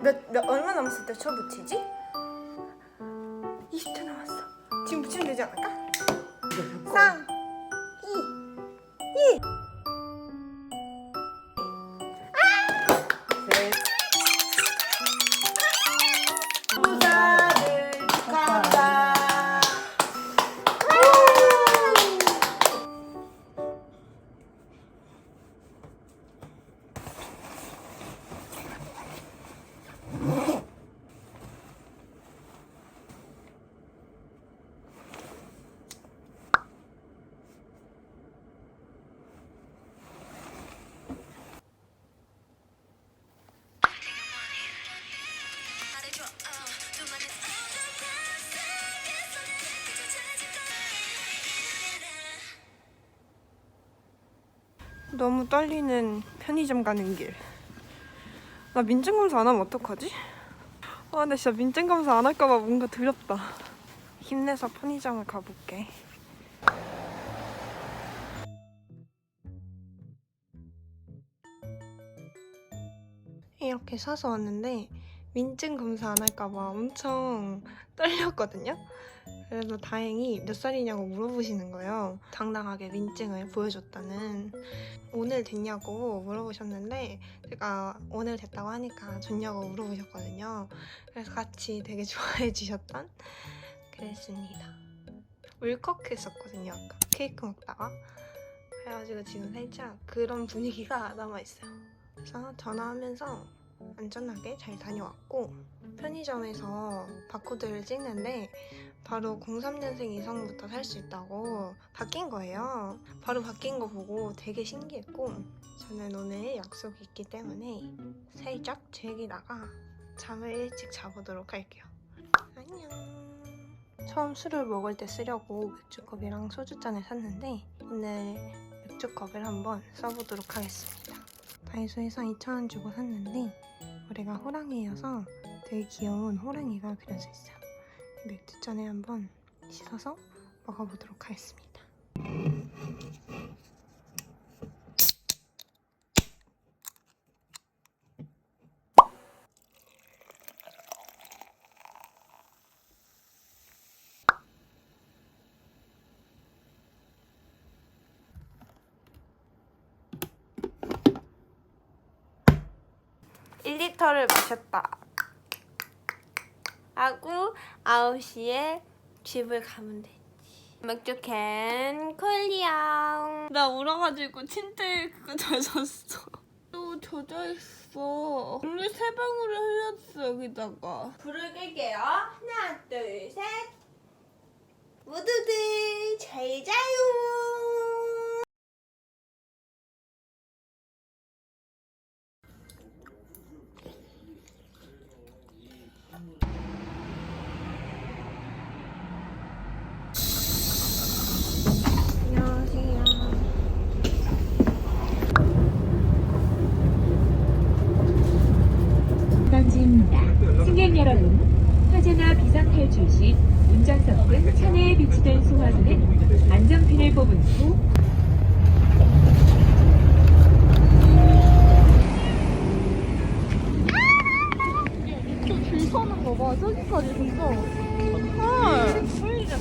몇, 몇 얼마 남았을 때초 붙이지? 20초 남았어. 지금 붙이면 되지 않을까? 3, 너무 떨리는 편의점 가는 길. 나 민증검사 안 하면 어떡하지? 아, 근데 진짜 민증검사 안 할까봐 뭔가 두렵다. 힘내서 편의점을 가볼게. 이렇게 사서 왔는데 민증 검사 안 할까봐 엄청 떨렸거든요. 그래서 다행히 몇 살이냐고 물어보시는 거예요. 당당하게 민증을 보여줬다는. 오늘 됐냐고 물어보셨는데 제가 오늘 됐다고 하니까 좋냐고 물어보셨거든요. 그래서 같이 되게 좋아해 주셨던 그랬습니다. 울컥했었거든요. 아까 케이크 먹다가. 그래가지고 지금 살짝 그런 분위기가 남아있어요. 그래서 전화하면서 안전하게 잘 다녀왔고 편의점에서 바코드를 찍는데 바로 03년생 이상부터 살 수 있다고 바뀐 거예요. 바로 바뀐 거 보고 되게 신기했고 저는 오늘 약속이 있기 때문에 살짝 제기다가 잠을 일찍 자보도록 할게요. 안녕. 처음 술을 먹을 때 쓰려고 맥주컵이랑 소주잔을 샀는데 오늘 맥주컵을 한번 써보도록 하겠습니다. 다이소에서 2,000원 주고 샀는데 머리가 호랑이여서 되게 귀여운 호랑이가 그려져 있어요. 이 맥주잔에 한번 씻어서 먹어보도록 하겠습니다. 일리터를 마셨다. 하고 9시에 집을 가면 되지. 맥주 캔 콜리앙. 나 울어가지고 침대 그거 젖었어. 또 젖어있어. 물을 세 방울을 흘렸어 여기다가. 불을 끌게요. 하나 둘 셋. 모두들 잘 자요. 승객 여러분, 화재나 비상 탈출 시 운전석 등 차내에 비치된 소화기는 안전핀을 뽑은 후 줄 서는 거 봐. 저기까지 진짜. 헐.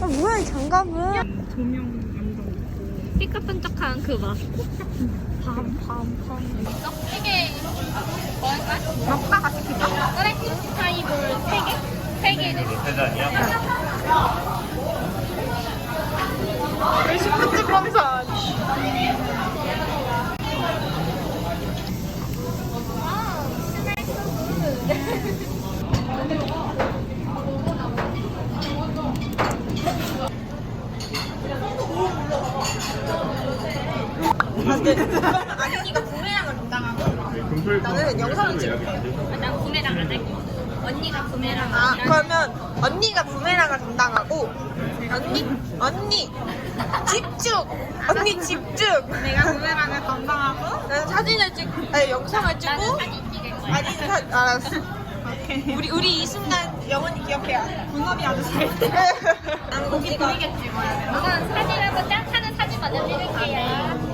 아, 뭐야, 이 장갑은? 삐까뻔쩍한 그? 밤밤밤 세개 먹을까? 먹다가 시키자. 그래 하이볼 세 개? 세 개를 시프트 검사. 안윤이가 구매량을 담당하고 나는 영상을 찍고 난 구매랑 안 할게. 언니가 구매랑 아 그러면 언니가 부메랑을 담당하고 언니 언니 집중. 언니 집중. 내가 구매랑을 담당하고 나는 사진을 찍 아니 영상을 찍고 사진 찍을 거야. 아니 사, 알았어. 우리 우리 이 순간 영원히 기억해야 분업이 아주 잘돼. 난 고기 찍어야 돼 우선 사진하고 짠 하는 사진 먼저 찍을게요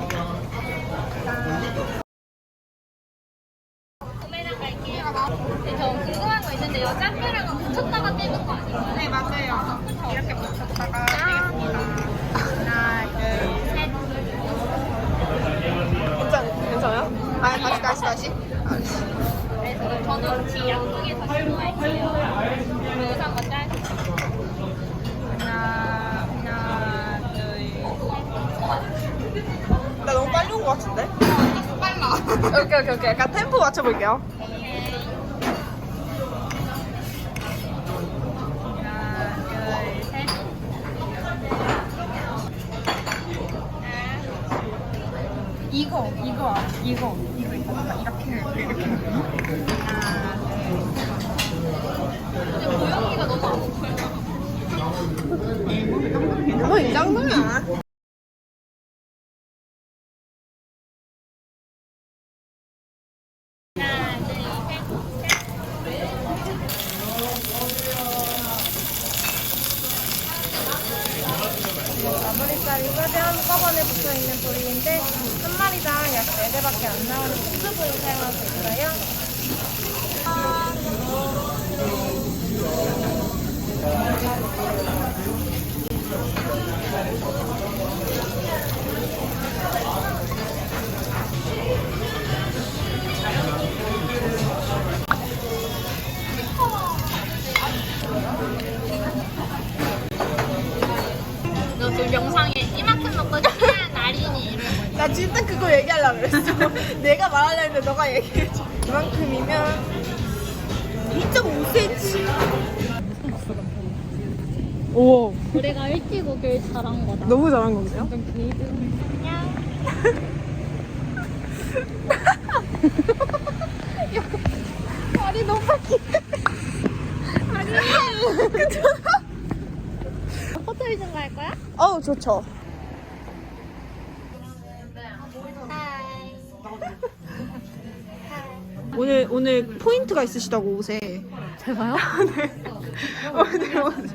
오케이 오케이 오케이. 약간 템포 맞춰볼게요. 하나, 둘, 셋. 이거 이거 이거 이거 있잖아. 이렇게 이렇게. 근데 모양이가 너무 안 보여. 뭐이 정도야? 하나, 둘, 셋. 마무리살이 소재 한꺼번에 부위인데 한 마리당 약 4개밖에 안 나오는 부위 사용하고 있어요. 너 지금 영상에 이만큼 진 짜 나린이 이러고 나 진짜 그거 얘기하려고 그랬어. 내가 말하려 했는데 너가 얘기해줘. 이만큼이면 2.5cm. 오, 우리가 일찍 오길 잘한 거다. 너무 잘한 건데요? 안녕. 다리 너무 밝게. 호텔 좀갈 거야? 어우, 좋죠. 하이. 오늘, 오늘 포인트가 있으시다고, 옷에. 제가요? 오늘, 오늘.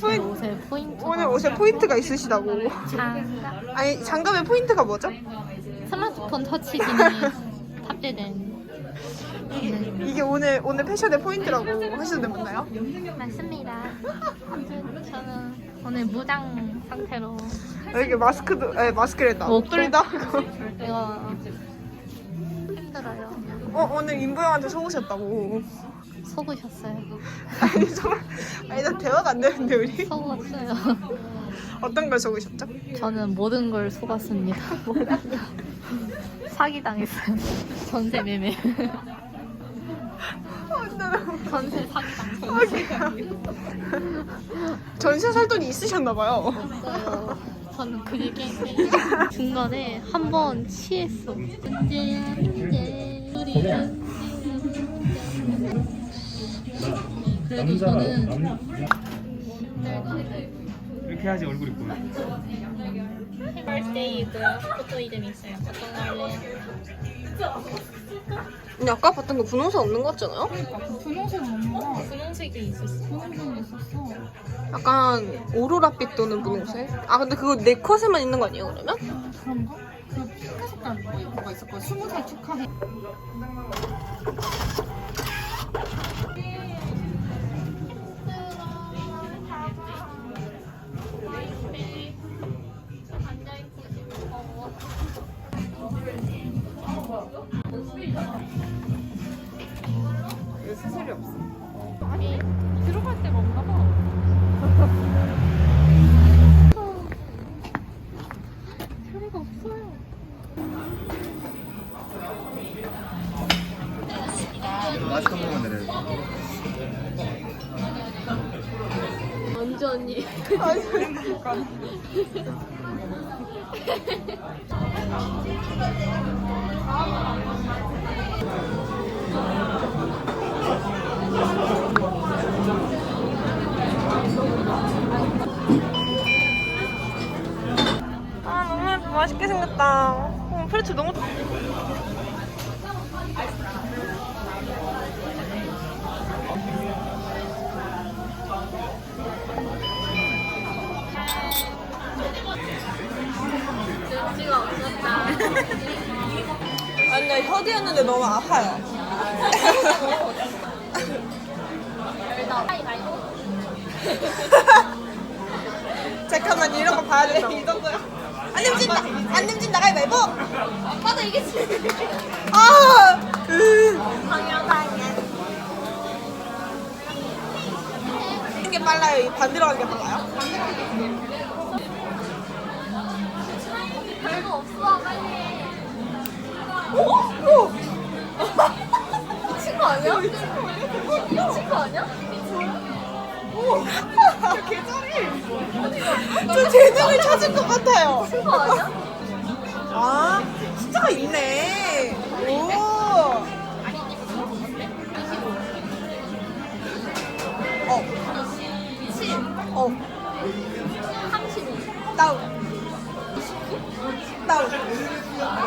포인트, 옷에 포인트. 오늘 옷에 포인트가 있으시다고. 장갑. 아니, 장갑의 포인트가 뭐죠? 스마트폰 터치기능이 탑재된. 이게 오늘, 오늘 패션의 포인트라고 하시는데 맞나요? 맞습니다. 아무튼 저는 오늘 무당 상태로 여기 마스크도, 에 마스크랬다. 어, 목도리도 하고. 이거 어, 오늘 임보영한테 속으셨다고. 속으셨어요. 아니, 정말. 아니, 나 대화가 안 되는데, 우리. 속았어요. 어떤 걸 속으셨죠? 저는 모든 걸 속았습니다. 사기 당했어요. 전세 매매. 전세 사기 당했어요. 전세 살 돈이 있으셨나 봐요. 저는 그게 중간에 한 번 취했어. 문제야 문제. 우리 그래도 저는 이렇게 해야지 얼굴이 보여. 해발데이고요. 포토 이름 있어요. 어떤 거 할래요? 근데 아까 봤던 거 분홍색 없는 거 같잖아요? 분홍색이 있었어. 분홍색 있었어. 약간 오로라빛 도는 분홍색? 아 근데 그거 내 컷에만 있는 거 아니에요 그러면? 그런가? 그 핑크 색깔 뭐가 있을 거야? 스무 살 축하해. 수술이 없어. 아 너무. 맛있게 생겼다. 어, 프레츠 너무 눈치가 없었다. 아니 나 혀디였는데 너무 아파요. 잠깐만 이런 거 봐야 돼. 이 정도야. 안 nem진다. 안 nem진다. 가위바위보. 오빠도 이기지. 아. 으. 당연 당연. 이게 빨라요. 이 반대로 가는 게 빨라요? 거 아니야? 미친 거 아니야? 오! 개잘해. 저 재능을 찾은 것 같아요. 미친 거 아니야? 아, 숫자가 있네. 오. 어, 7, 어, 35, 다운. 다운.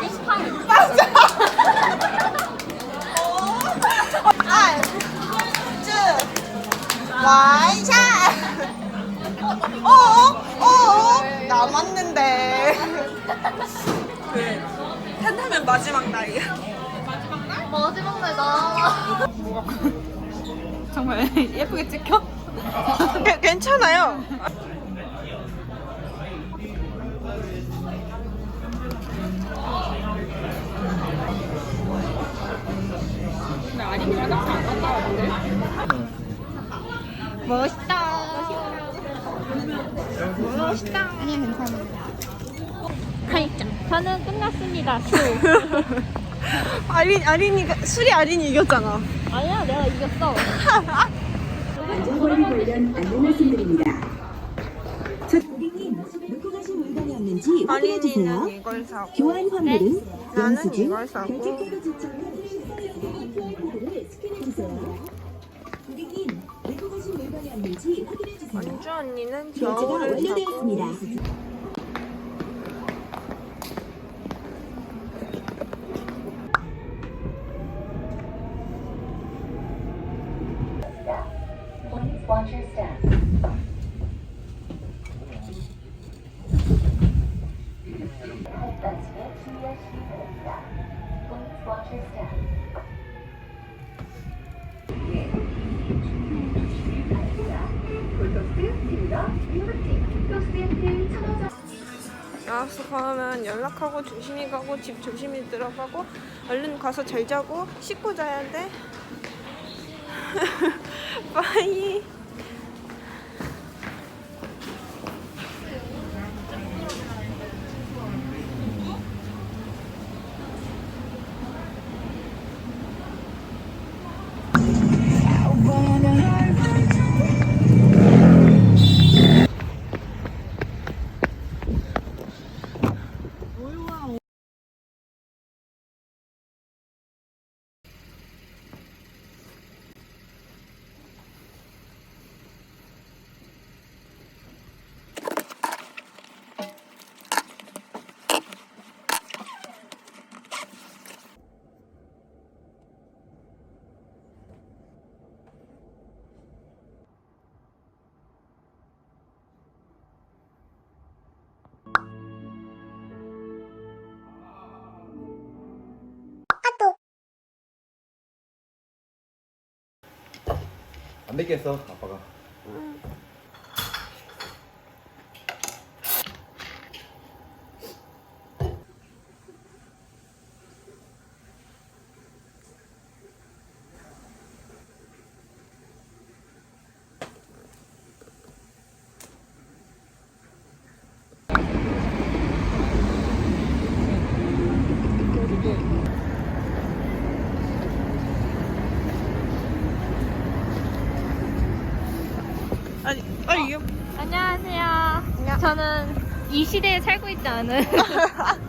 28. 맞 와이샷. 어어? 어 어? 남았는데. 그래. 한다면 마지막 날이야. 마지막 날 나와. 정말 예쁘게 찍혀? 괜찮아요. 멋있다. 멋있다. 아니 괜찮아. 저는 끝났습니다. 아린 아린이가 술이 아린이 이겼잖아. 아니야, 내가 이겼어. 안전거리 관련 안내 말씀드립니다. 저 고객님, 놓고 가신 물건이 없는지 확인해 주세요. 사고 교환 환불은 나는 영수증, 이걸 사고. 결제코드 지점에 원주 언니는 저울을 사고 완료되었습니다. 알았어 그러면 연락하고 조심히 가고 집 조심히 들어가고 얼른 가서 잘 자고 씻고 자야 돼. 빠이 안 됐겠어? 아빠가 아니 아니 이게 안녕하세요. 저는 이 시대에 살고 있지 않은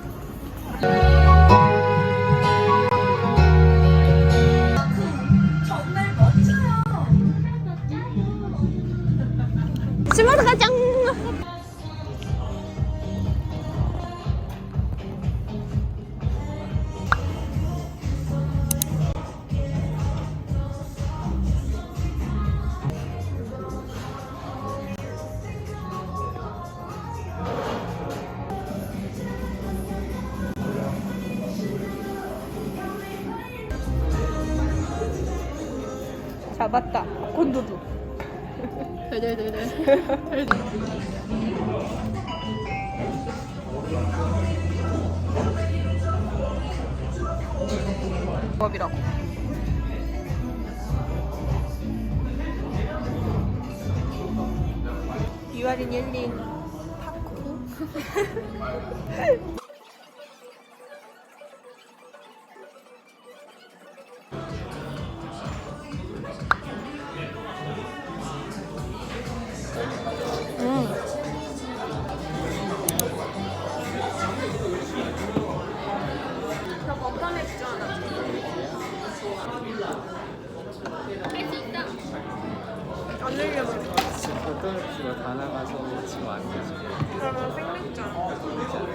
법이라고. 유아린 옐린 파쿠. 주가 다 나가서 지금 안 되죠. 그러면 생맥주 택배를 줬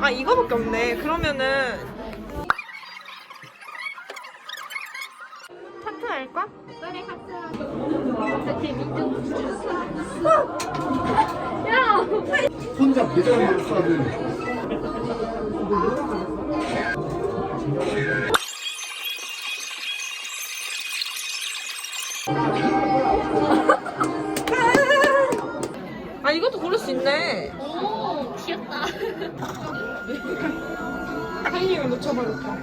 아 이거밖에 없네. 그러면은 타투 할까? 그래 민증. 야. 혼자 배달을. 아 이것도 고를 수 있네. 오 귀엽다. 타이밍을 놓쳐버렸다.